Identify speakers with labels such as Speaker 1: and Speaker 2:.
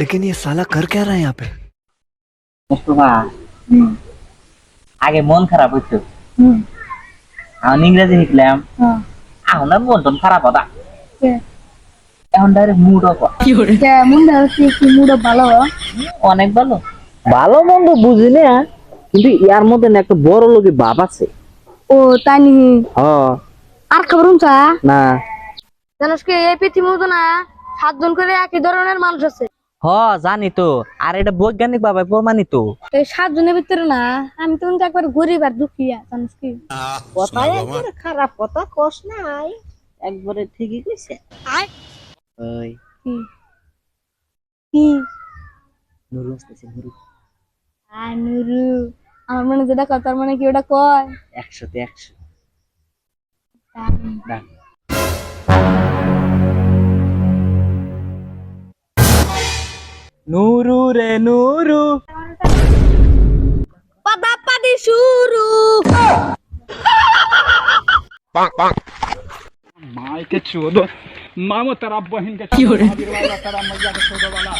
Speaker 1: लेकिन ये साला कर क्या रहा है यहाँ पे
Speaker 2: মুস্তফা
Speaker 3: হুম
Speaker 2: আগে মন খারাপ হইতো
Speaker 3: হুম
Speaker 2: এখন ইংরেজি শিখলাম
Speaker 3: হ্যাঁ
Speaker 2: এখন আর মন টন খারাপ হতা
Speaker 3: কে
Speaker 2: এখন ডাইরেক্ট মুড অফ
Speaker 3: কে মন হচ্ছে কি মুড ভালো
Speaker 2: অনেক ভালো
Speaker 4: ভালো মন্দ বুঝি না কিন্তু ইয়ার মধ্যে না একটা বড় লোকে ভাব আছে
Speaker 3: ও তাই নি
Speaker 4: হ
Speaker 3: আর খবর চা
Speaker 4: না
Speaker 3: জানিস কি এই পৃথিবীর মতো না সাতজন করে একই ধরনের মানুষ আছে।
Speaker 4: হ জানি তো। আর এটা বৈজ্ঞানিক ভাবে প্রমাণিত।
Speaker 3: এই সাতজনের ভিতরে না আমি তো একবার গরিব আর দুঃখিয়া জানিস কি?
Speaker 4: কথা একবারে খারাপ কথা কস নাই। একবারে ঠিকই কইছে।
Speaker 3: আয়।
Speaker 4: ওই।
Speaker 3: কি? কি?
Speaker 4: নুরু আসতেছে নুরু।
Speaker 3: আর নুরু। আমার মনে যেটা কথা তার মানে কি ওটা কয়?
Speaker 4: একশোতে একশো। ডান নুরু রে নুরু
Speaker 3: পাদা পাদি শুরু
Speaker 5: পাক পাক মাই কে চোদ মামো তারা বহিন কে কি হরে তারা মজা কে চোদ वाला।